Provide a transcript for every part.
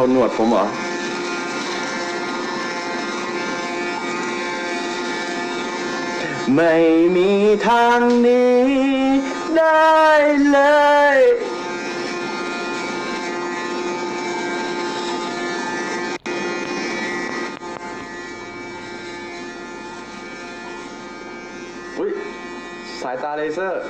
วหนวดผมเหรอ ไม่มีทางนี้ได้เลย อุ้ยสายตาเลเซอร์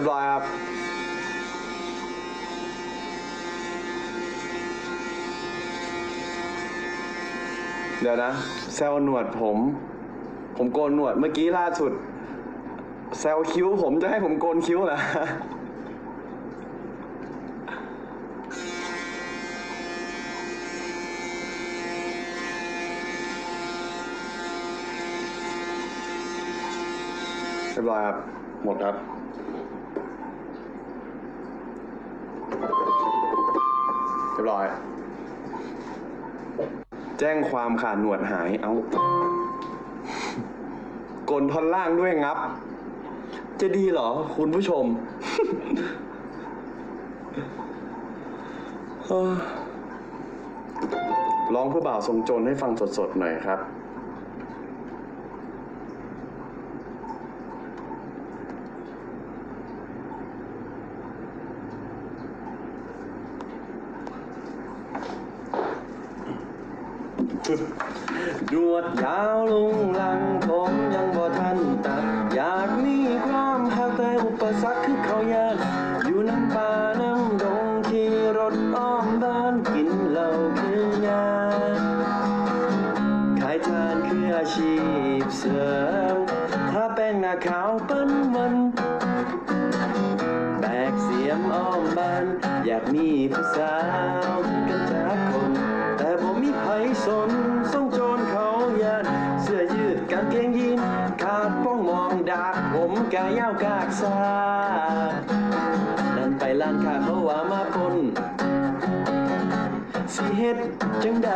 รียบร้อยครับเดี๋ยวนะแซวหนวดผม ผมโกนหนวดเมื่อกี้ล่าสุด แซวคิ้วผมจะให้ผมโกนคิ้วเหรอเรียบร้อยครับ หมดครับ รียบร้อย แจ้งความขาดหนวดหาย เอากลท่อนล่างด้วยงับ จะดีเหรอ คุณผู้ชมเอ้อร้องเพื่อบ่าวทรงโจรให้ฟังสดๆหน่อยครับ ดวดยาวลงหลังผมยังบ่ทันตัด อยากมีความหักแต่อุปสรรคคือเขายากอยู่น้ำป่าน้ำดงขี่รถอ้อมบ้านกินเหล้าคืองานขายทานคืออาชีพเสริม ถ้าเป็นนาขา จังใด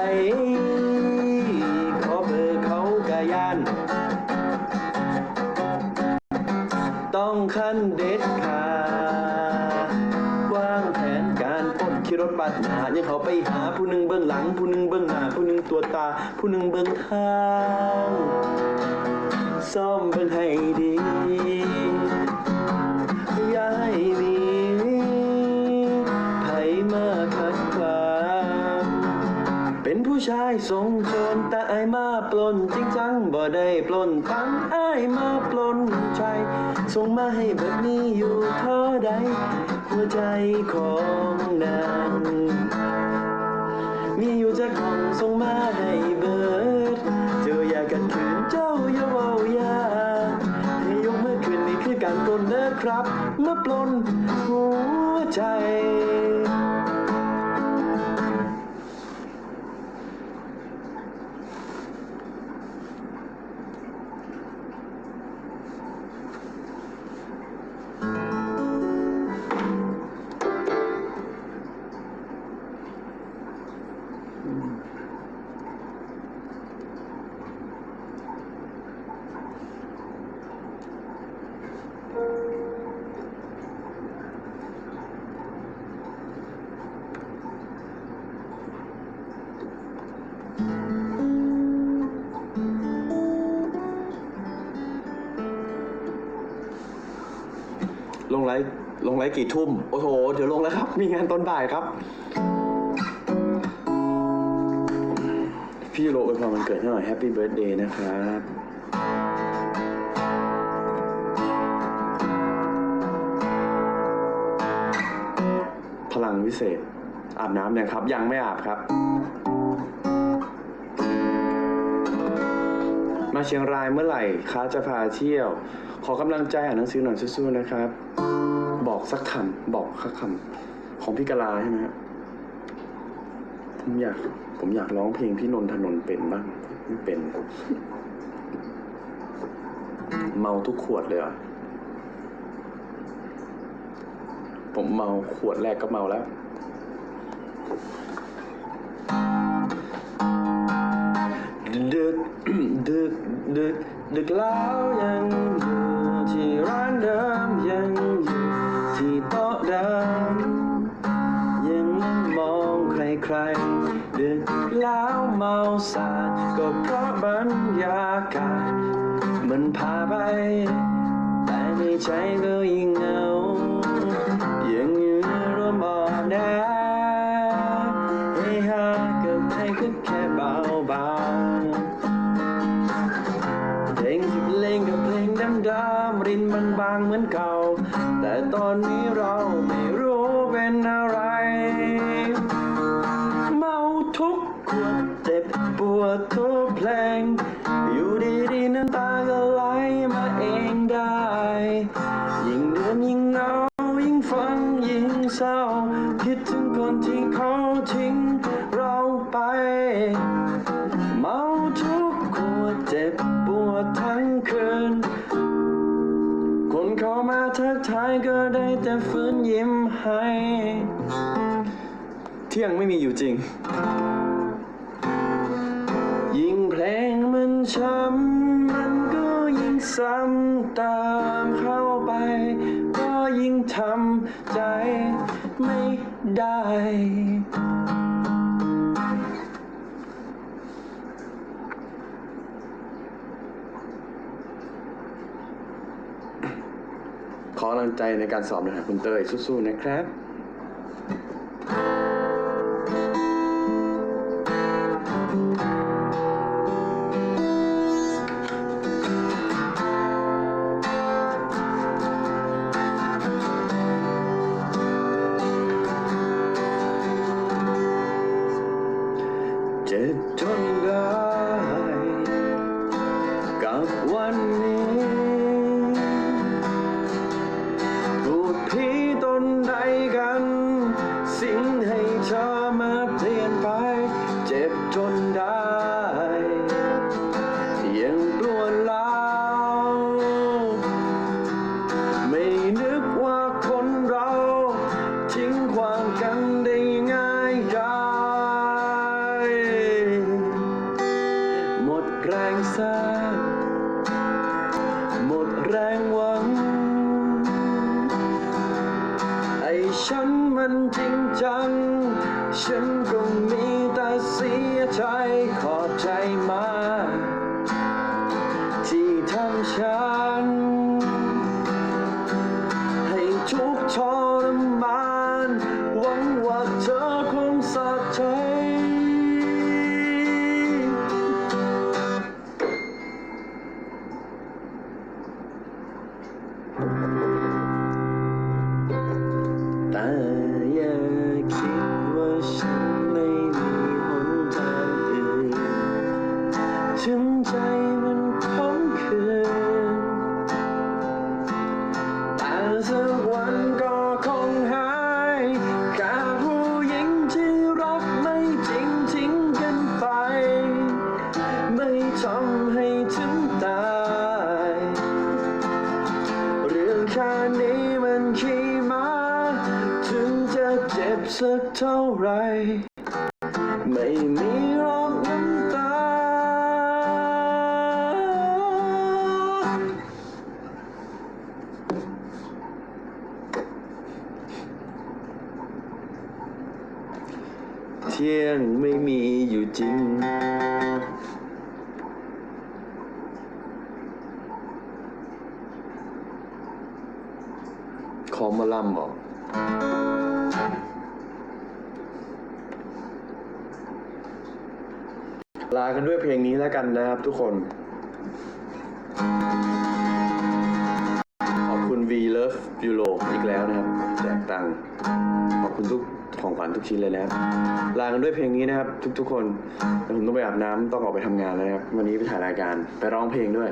ขอเบอร์เขากายาน ต้องขั้นเด็ดขาดวางแผนการปล้นขี่รถบัสหายังเขาไปหาผู้หนึ่งเบื้องหลัง ผู้หนึ่งเบื้องหน้าผู้หนึ่งตัวตา ผู้หนึ่งเบื้องข้าง ซ่อมเบื้องให้ดี ชายทรงโจรแต่อายมาปล้นจริงจังบ่ได้ปล้นตังอายมาปล้นใจส่งมาให้แบบนี้อยู่เท่าใดหัวใจของนางมีอยู่จากของส่งมาให้เบิด เจออยากกันขืนเจ้าอย่าเว้าอยาให้ยกมือขึ้นนี่คือการปล้นเด้อครับเมื่อปล้นหัวใจ ลงไลฟ์กี่ทุ่ม โอ้โห เดี๋ยวลงแล้วครับ มีงานตอนบ่ายครับ พี่โรอวยพรวันเกิดให้หน่อยแฮปปี้เบิร์ดเดย์นะครับพลังวิเศษ อาบน้ำยังครับ ยังไม่อาบครับ มาเชียงรายเมื่อไหร่คะจะพาเที่ยว ขอกำลังใจอ่านหนังสือหน่อยสู้ๆนะครับ บอกสักคำบอกสักคำของพี่กะลาใช่ไหมฮะผมอยาก ผมอยากร้องเพลงพี่นนทนนเป็นบ้างไม่เป็น เมาทุกขวดเลยอะผมเมาขวดแรกก็เมาแล้วดึกดึกดึกดึกแล้วยัง แต่ในใจก็ยิ่งเหงายังอยู่รวมอ่อนแอให้หากับใครก็แค่เบาๆเพลงที่เพลงกับเพลงดำๆรินมันบางเหมือนเก่า แต่ตอนนี้เราไม่รู้เป็นอะไร เมาทุกขวดเจ็บปวดทุกเพลง อยู่ดีๆน้ำตา ทักทายก็ได้แต่ฟื้นยิ้มให้ เที่ยงไม่มีอยู่จริง ยิ่งเพลงมันช้ำมันก็ยิ่งซ้ำตามเข้าไป ก็ยิ่งทำใจไม่ได้ำลังใจในการสอบนะครับคุณเตยสู้ๆนะครับ สักเท่าไร ไม่มีรอกน้ำตา เที่ยงไม่มีอยู่จริง ขอมาลำบอ ลากันด้วยเพลงนี้แล้วกันนะครับทุกคน ขอบคุณ V Love Euro อีกแล้วนะครับ แจกตังค์ขอบคุณทุกของขวัญทุกชิ้นเลยนะครับ ลากันด้วยเพลงนี้นะครับ ทุกๆคนแต่ผมต้องไปอาบน้ำต้องออกไปทำงานแล้วนะครับ วันนี้ไปถ่ายรายการไปร้องเพลงด้วย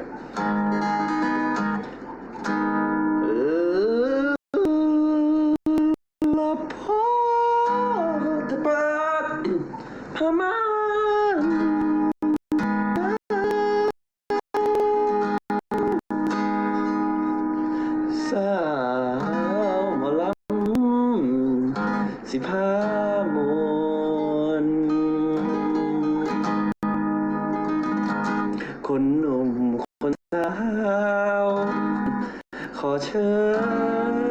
สาวมาลำสิบห้ามวนคนหนุ่มคนสาว ขอเชิญ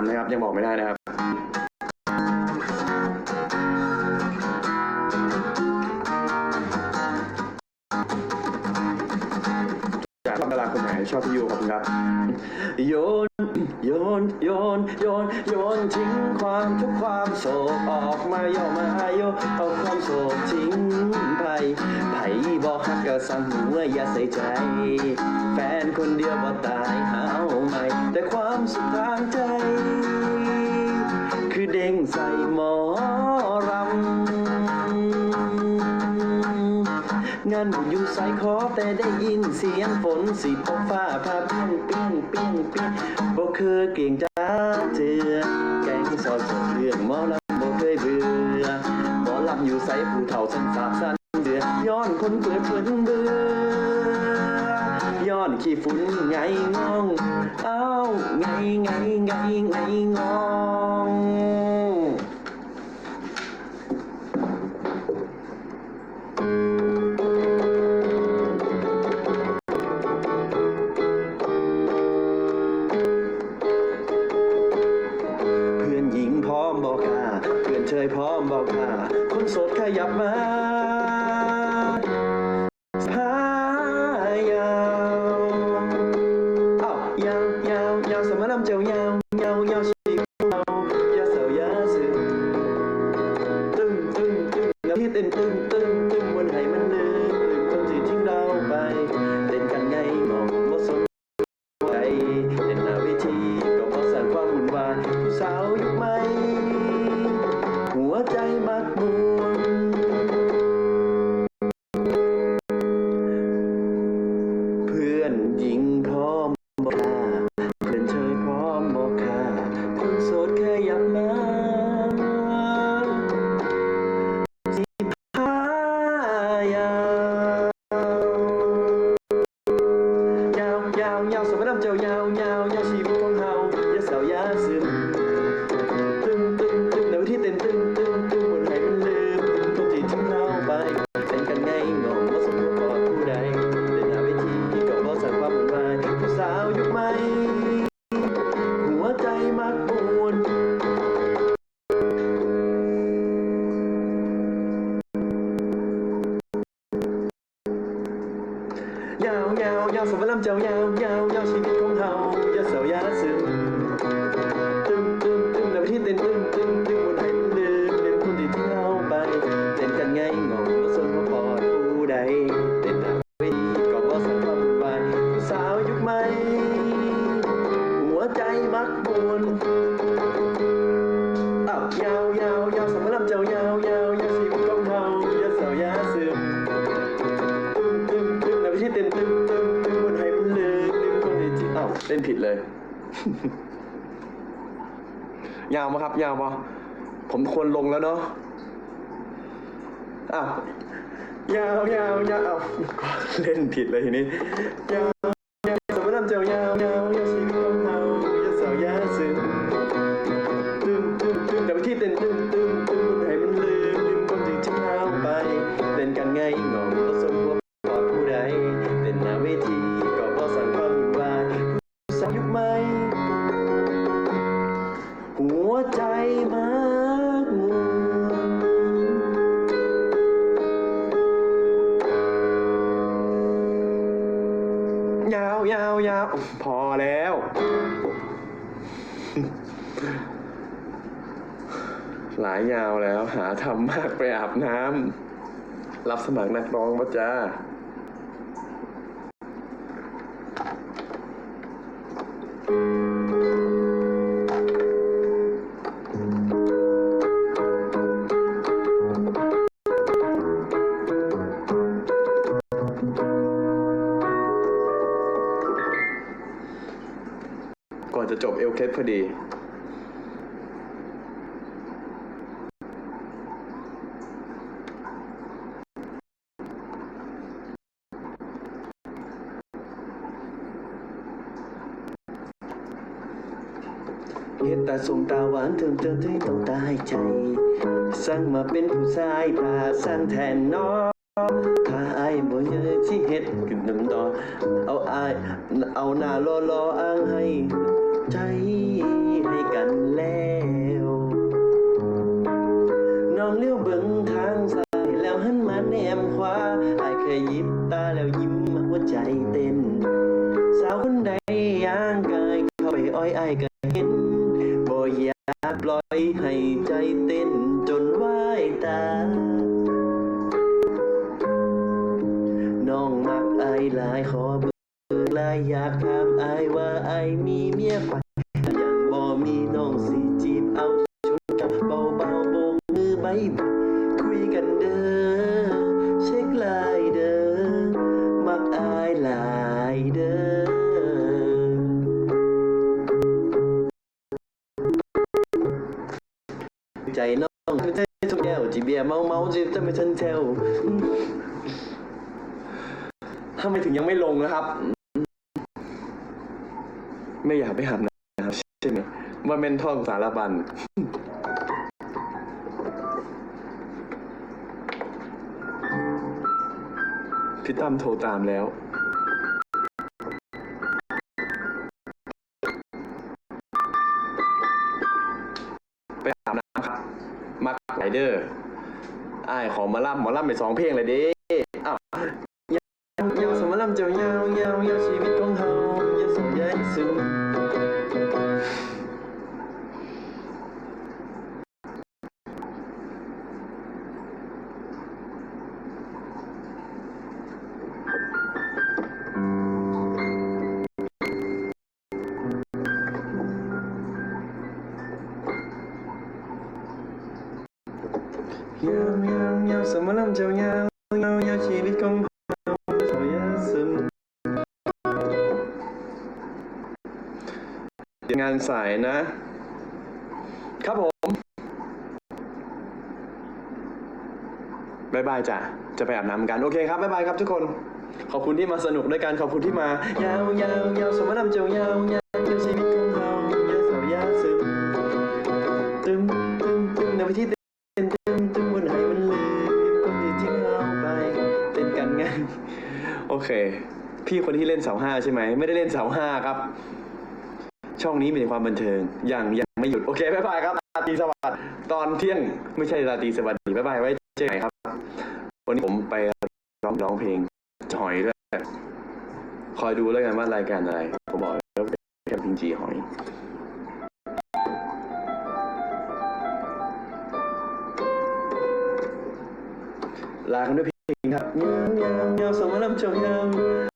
ามนะครับ ยังบอกไม่ได้นะครับจากดาราคนไหนชอบพี่ยูขอบคุรับโยนโยนโยนโยนโยนทิ้งความทุกความโศกออกมาโยมาโยเอาความโศกทิ้งไปไผบอกฮักก็สั่งหัวอย่าใส่ใจ แฟนคนเดียวบ่ตายหาใหม่แต่ความสุขทางใจานบุญอยู่สายขอแต่ได้ยินเสียงฝนสีพกฟ้าพาเปี้ยงเปี้ยงเปี้ยงเปี้ยงบ่เคยเกรงจ้าเจือแกงซอยสดเลือกมอลำบ่เคยเบื่อบ่ลำอยู่ใสผู้เฒ่าสันสาบสันเดือย้อนคนเปื่อยเพิ่นเบื่อย้อนขี้ฝุ่นไงงอง เอ้าไงไงไงไงงอง ตื่น nhau nhau so với đám trêu nhau nhau nhau ยาวมหครับ ยาวมะผมควรลงแล้วเนาะอ้าวยาวยาวยาวเล่นผิดเลยทีนี้ พอแล้ว หลายยาวแล้ว หาทำมากไปอาบน้ำรับสมัครนักร้องปะจ้าอืม เฮ็ดตาส่งตาหวานเติมเติมที่ต้องตายใจสั่งมาเป็นผู้ชายตาสั่งแทนน้องถ้าอายบ่เยอะที่เฮ็ดขึ้นน้ำดอเอาอายเอาหน้ารอรออ้างให้ ใจให้กันแล้ว น้องเลี้ยวเบิ่งทางซ้ายแล้วหันมาแนมขวาไอายเคยยิบตาแล้วยิ้มหัวใจเต้น สาวคนใดย่างกายเข้าไปอ้อยอายก็เห็น ปล่อยให้ใจเต้นจนวายตา น้องมักอายหลายขอเบอร์ลายอยากถามอายว่า ใจน้องคือใจทุกแก้วจีเบียเมาเมาจีจะไม่ทันแถวทำไมถึงยังไม่ลงนะครับ ไม่อยากไปหาบนะครับใช่ไหมว่าเมนท่องสารบันพี่ตั้มโทรตามแล้ว อ้ขอมาล่ำหมอล่ำไปสองเพลงเลยเดิานสายนะ ครับผมบายบายจ้ะ จะไปอาบน้ำกัน โอเคครับบายบายครับทุกคน ขอบคุณที่มาสนุกด้วยกัน ขอบคุณที่มายาวยาวยาวสมรำเจ้ายาวยาวยาชีวิตของเรายาสาวยาซึมตึมตึมตึมในวิธีเต้นตึมตึมบนไหมันลืมคนที่ทิ้งเราไปเต้นกันไงโอเค พี่คนที่เล่นเสาห้าใช่ไหม ไม่ได้เล่นเสาห้าครับ ช่องนี้มีแต่ความบันเทิงยังยังไม่หยุด โอเคบ๊ายบายครับราตรีสวัสดิ์ตอนเที่ยงไม่ใช่ราตรีสวัสดีบ๊ายบายไว้เจอกันใหม่ครับ วันนี้ผมไปร้องร้องเพลงหอยด้วยคอยดูแล้วกันว่ารายการอะไรผมบอกแล้วแค่พิงจีหอยลากันด้วยเพลงครับยาวยาวยาวสองมาลำเจ้ายา